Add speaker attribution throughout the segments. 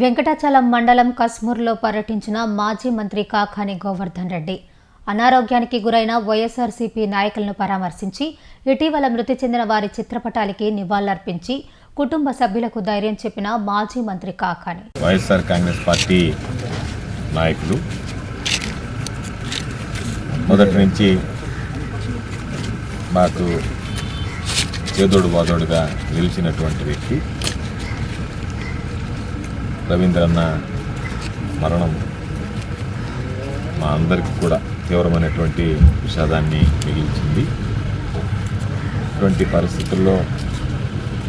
Speaker 1: వెంకటాచలం మండలం కస్మూర్లో పర్యటించిన మాజీ మంత్రి కాకాని గోవర్ధన్ రెడ్డి. అనారోగ్యానికి గురైన వైఎస్ఆర్సీపీ నాయకులను పరామర్శించి ఇటీవల మృతి చెందిన వారి చిత్రపటాలకి నివాళులర్పించి కుటుంబ సభ్యులకు ధైర్యం చెప్పిన మాజీ మంత్రి కాకాని.
Speaker 2: వైఎస్ఆర్ కాంగ్రెస్ పార్టీ నాయకులు మొదటి నుంచి మాకు చేదోడు బాదోడుగా నిలిచినటువంటి వ్యక్తి. రవీంద్రన్న మరణం మా అందరికీ కూడా తీవ్రమైనటువంటి విషాదాన్ని మిగిల్చింది. ఇటువంటి పరిస్థితుల్లో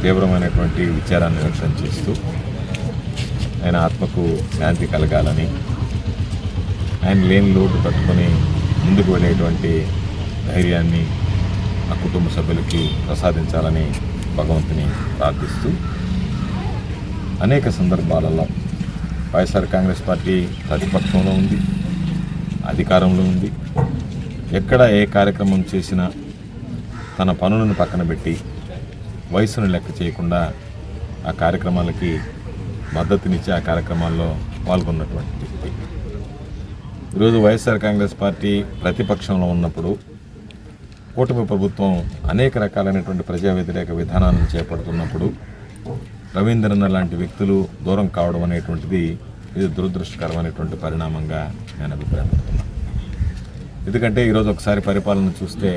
Speaker 2: తీవ్రమైనటువంటి విచారాన్ని వ్యక్తం చేస్తూ ఆయన ఆత్మకు శాంతి కలగాలని ఆయన లేని లోటు పట్టుకొని ముందుకు వెళ్ళేటువంటి ధైర్యాన్ని ఆ కుటుంబ సభ్యులకి ప్రసాదించాలని భగవంతుని ప్రార్థిస్తూ అనేక సందర్భాలలో వైఎస్ఆర్ కాంగ్రెస్ పార్టీ ప్రతిపక్షంలో ఉంది అధికారంలో ఉంది. ఎక్కడ ఏ కార్యక్రమం చేసినా తన పనులను పక్కన పెట్టి వయసును లెక్క చేయకుండా ఆ కార్యక్రమాలకి మద్దతునిచ్చి ఆ కార్యక్రమాల్లో పాల్గొన్నటువంటి వ్యక్తి. ఈరోజు వైఎస్ఆర్ కాంగ్రెస్ పార్టీ ప్రతిపక్షంలో ఉన్నప్పుడు కూటమి ప్రభుత్వం అనేక రకాలైనటువంటి ప్రజా వ్యతిరేక విధానాలను చేపడుతున్నప్పుడు రవీంద్రన్న లాంటి వ్యక్తులు దూరం కావడం అనేటువంటిది ఇది దురదృష్టకరమైనటువంటి పరిణామంగా నేను అభిప్రాయపడుతున్నాను ఎందుకంటే ఈరోజు ఒకసారి పరిపాలన చూస్తే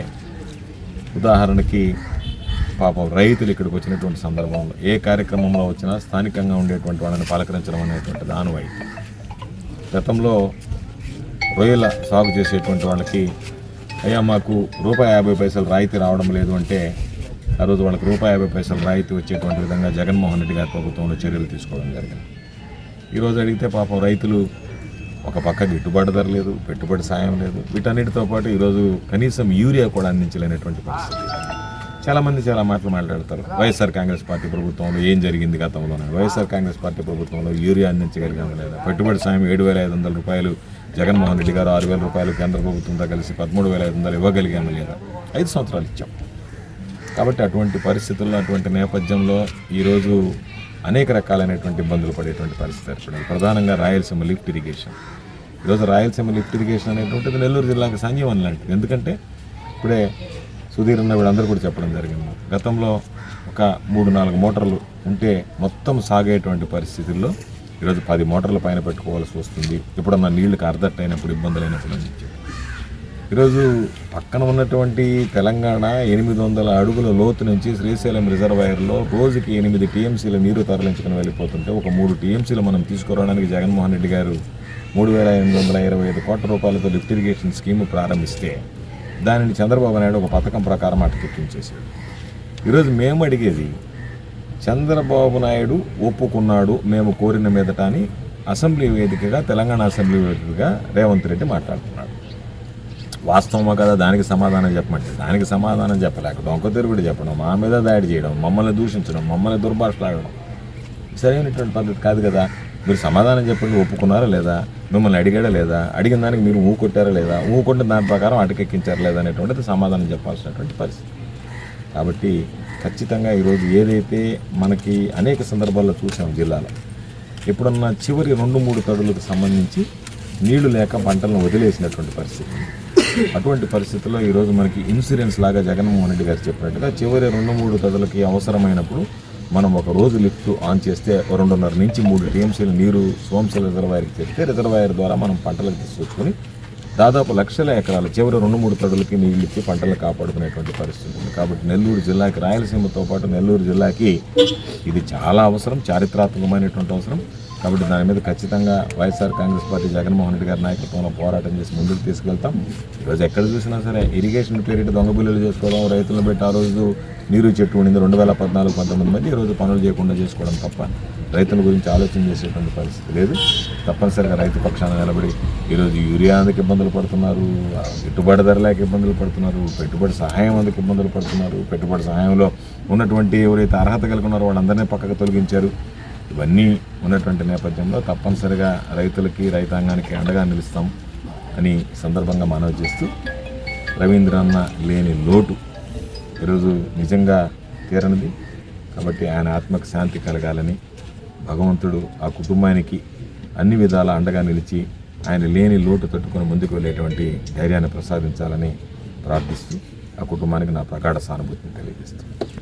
Speaker 2: ఉదాహరణకి పాపం రైతులు ఇక్కడికి వచ్చినటువంటి సందర్భంలో ఏ కార్యక్రమంలో వచ్చినా స్థానికంగా ఉండేటువంటి వాళ్ళని పలకరించడం అనేటువంటిది ఆనవాయితీ గతంలో రొయ్యల సాగు చేసేటువంటి వాళ్ళకి అయ్యా మాకు రూపాయి యాభై పైసలు రాయితీ రావడం లేదు అంటే ఆ రోజు వాళ్ళకి రూపాయి యాభై పైసలు రాయితీ వచ్చేటువంటి విధంగా జగన్మోహన్ రెడ్డి గారి ప్రభుత్వంలో చర్యలు తీసుకోవడం జరిగింది. ఈరోజు అడిగితే పాపం రైతులు ఒక పక్క గిట్టుబాటు ధర లేదు పెట్టుబడి సాయం లేదు. వీటన్నిటితో పాటు ఈరోజు కనీసం యూరియా కూడా అందించలేనటువంటి పరిస్థితి. చాలామంది చాలా మాటలు మాట్లాడతారు. వైఎస్ఆర్ కాంగ్రెస్ పార్టీ ప్రభుత్వంలో ఏం జరిగింది గతంలోనే? వైఎస్ఆర్ కాంగ్రెస్ పార్టీ ప్రభుత్వంలో యూరియా అందించగలిగాము లేదా? పెట్టుబడి సాయం ఏడు వేల ఐదు వందల రూపాయలు జగన్మోహన్ రెడ్డి గారు ఆరు వేల రూపాయలు కేంద్ర ప్రభుత్వంతో కలిసి పదమూడు వేల ఐదు వందలు ఇవ్వగలిగాము లేదా? ఐదు సంవత్సరాలు ఇచ్చాం. కాబట్టి అటువంటి పరిస్థితుల్లో అటువంటి నేపథ్యంలో ఈరోజు అనేక రకాలైనటువంటి ఇబ్బందులు పడేటువంటి పరిస్థితి ఏర్పడింది. ప్రధానంగా రాయలసీమ లిఫ్ట్ ఇరిగేషన్. ఈరోజు రాయలసీమ లిఫ్ట్ ఇరిగేషన్ అనేటువంటిది నెల్లూరు జిల్లాకు సంజీవన్ లాంటిది. ఎందుకంటే ఇప్పుడే సుధీర్ అన్న వీళ్ళందరూ కూడా చెప్పడం జరిగింది. గతంలో ఒక మూడు నాలుగు మోటార్లు ఉంటే మొత్తం సాగేటువంటి పరిస్థితుల్లో ఈరోజు పది మోటార్ల పైన పెట్టుకోవాల్సి వస్తుంది. ఇప్పుడన్నా నీళ్ళకు అర్ధట్ అయినప్పుడు ఇబ్బందులు అయినప్పుడు అని చెప్పి. ఈరోజు పక్కన ఉన్నటువంటి తెలంగాణ ఎనిమిది వందల అడుగుల లోతు నుంచి శ్రీశైలం రిజర్వాయర్లో రోజుకి ఎనిమిది టీఎంసీల నీరు తరలించుకుని వెళ్ళిపోతుంటే ఒక మూడు టీఎంసీలు మనం తీసుకురావడానికి జగన్మోహన్ రెడ్డి గారు మూడు వేల ఎనిమిది వందల ఇరవై ఐదు కోట్ల రూపాయలతో లిఫ్ట్ ఇరిగేషన్ స్కీమ్ ప్రారంభిస్తే దానిని చంద్రబాబు నాయుడు ఒక పథకం ప్రకారం అటకెక్కించేసాడు ఈరోజు మేము అడిగేది చంద్రబాబు నాయుడు ఒప్పుకున్నాడు మేము కోరిన మీదట అని అసెంబ్లీ వేదికగా తెలంగాణ అసెంబ్లీ వేదికగా రేవంత్ రెడ్డి మాట్లాడుతున్నాడు వాస్తవమా కదా? దానికి సమాధానం చెప్పమంటే. దానికి సమాధానం చెప్పలేక డొంక తిరుగుడు చెప్పడం మా మీద దాడి చేయడం మమ్మల్ని దూషించడం మమ్మల్ని దుర్భాషలాడడం. సరైనటువంటి పద్ధతి కాదు కదా? మీరు సమాధానం చెప్పండి ఒప్పుకున్నారా లేదా? మిమ్మల్ని అడిగాడా లేదా? అడిగిన దానికి మీరు ఊ కొట్టారా లేదా? ఊ కొట్టిన దాని ప్రకారం అటకెక్కించారా లేదా అనేటువంటిది సమాధానం చెప్పాల్సినటువంటి పరిస్థితి. కాబట్టి ఖచ్చితంగా ఈరోజు ఏదైతే మనకి అనేక సందర్భాల్లో చూసాం జిల్లాలో ఎప్పుడన్నా చివరి రెండు మూడు తడులకు సంబంధించి నీళ్ళు లేక పంటలను వదిలేసినటువంటి పరిస్థితి ఉంది. అటువంటి పరిస్థితుల్లో ఈరోజు మనకి ఇన్సూరెన్స్ లాగా జగన్మోహన్ రెడ్డి గారు చెప్పినట్టుగా చివరి రెండు మూడు కథలకి అవసరమైనప్పుడు మనం ఒక రోజు లిఫ్ట్ ఆన్ చేస్తే రెండున్నర నుంచి మూడు టీఎంసీల నీరు సోమశిల రిజర్వాయర్కి తెస్తే రిజర్వాయర్ ద్వారా మనం పంటలకు తీసుకొచ్చుకొని దాదాపు లక్షల ఎకరాలు చివరి రెండు మూడు తడులకి నీళ్ళు ఇచ్చి పంటలు కాపాడుకునేటువంటి పరిస్థితి ఉంది. కాబట్టి నెల్లూరు జిల్లాకి రాయలసీమతో పాటు నెల్లూరు జిల్లాకి ఇది చాలా అవసరం చారిత్రాత్మకమైనటువంటి అవసరం. కాబట్టి దాని మీద ఖచ్చితంగా YSR Congress party Jaganmohan Reddy garu నాయకత్వంలో పోరాటం చేసి ముందుకు తీసుకెళ్తాం. ఈరోజు ఎక్కడ చూసినా సరే ఇరిగేషన్ పేరిట దొంగ బిల్లులు చేసుకోవడం రైతులను పెట్టి ఆ రోజు నీరు చెట్టు ఉండింది. రెండు వేల పద్నాలుగు పంతొమ్మిది మంది ఈరోజు పనులు చేయకుండా చేసుకోవడం తప్ప రైతుల గురించి ఆలోచన చేసేటువంటి పరిస్థితి లేదు. తప్పనిసరిగా రైతు పక్షాన నిలబడి ఈరోజు యూరియా అందుకు ఇబ్బందులు పడుతున్నారు పెట్టుబడి ధర లేక ఇబ్బందులు పడుతున్నారు పెట్టుబడి సహాయం అందుకు ఇబ్బందులు పడుతున్నారు. పెట్టుబడి సహాయంలో ఉన్నటువంటి ఎవరైతే అర్హత కలిగి ఉన్నారో వాళ్ళందరినీ పక్కకు తొలగించారు. ఇవన్నీ ఉన్నటువంటి నేపథ్యంలో తప్పనిసరిగా రైతులకి రైతాంగానికి అండగా నిలుస్తాం అని సందర్భంగా మనవి చేస్తూ రవీంద్రన్న లేని లోటు ఈరోజు నిజంగా తీరనిది. కాబట్టి ఆయన ఆత్మకు శాంతి కలగాలని భగవంతుడు ఆ కుటుంబానికి అన్ని విధాల అండగా నిలిచి ఆయన లేని లోటు తట్టుకొని ముందుకు వెళ్ళేటువంటి ధైర్యాన్ని ప్రసాదించాలని ప్రార్థిస్తూ ఆ కుటుంబానికి నా ప్రగాఢ సానుభూతిని తెలియజేస్తాను